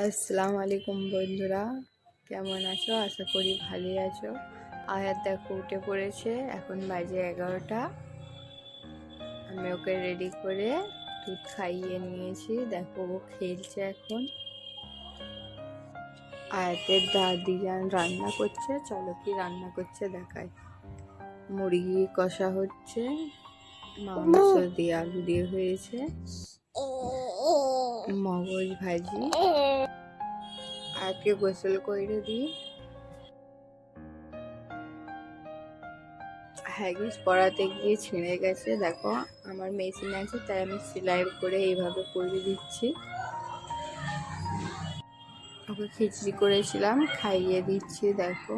আসসালামু আলাইকুম বন্ধুরা, কেমন আছো? আশা করি ভালোই আছো। আয়াত দেখো উঠে পড়েছে, এখন বাজে এগারোটা। আমি ওকে রেডি করে দুধ খাইয়ে নিয়েছি। দেখো ও খেলছে এখন। আয়াতের দাদি যান রান্না করছে, চলো কি রান্না করছে দেখায় মুরগি কষা হচ্ছে, মাংস দিয়ে আলু দিয়ে হয়েছে, মগজ ভাজি। আজকে গোসল করে দিই হ্যাগিস পরাতে গিয়ে ছিঁড়ে গেছে দেখো আমার মেশিন আছে তাই আমি সেলাই করে এইভাবে করে দিচ্ছি ওকে খিচড়ি করেছিলাম খাইয়ে দিচ্ছি দেখো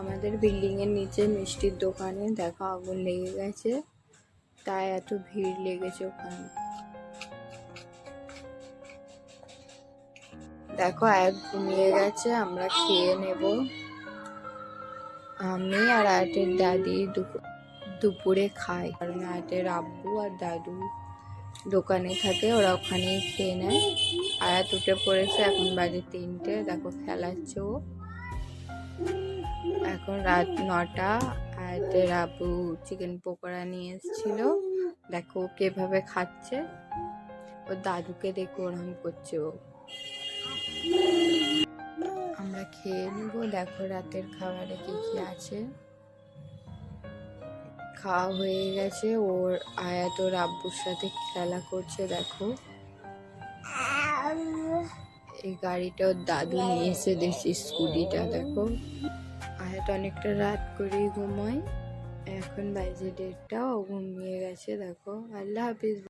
আমাদের বিল্ডিং এর নিচে মিষ্টির দোকানে দেখো আগুন লেগে গেছে তাই এত ভিড় লেগেছে ওখানে। দেখো এক ঘুমিয়ে গেছে, আমরা খেয়ে নেব। আমি আর আয়াতের দাদি দুপুর খাই। কারণ আয়াতের আব্বু আর দাদু দোকানে থাকে, ওরা ওখানেই খেয়ে নেয়। আয়াত উঠে পড়েছে এখন বাজে তিনটে, দেখো খেলাচ্ছে ও। এখন রাত নটা। আয়াতের আব্বু চিকেন পকোড়া নিয়ে এসেছিল। দেখো কীভাবে খাচ্ছে। ও দাদুকে দেখে ওরম করছে ও। আমরা খেয়ে নিব। দেখো রাতের খাবারে কি কি আছে। খাওয়া হয়ে গেছে। ওর আয়াত ওর আব্বুর সাথে খেলা করছে, দেখো। এই গাড়িটা ওর দাদু নিয়ে এসে দিয়েছে, স্কুটিটা, দেখো। আয়াত অনেকটা রাত করেই ঘুমোয় এখন বাইজে ডেটটাও ঘুমিয়ে গেছে দেখো। আল্লাহ হাফিজ।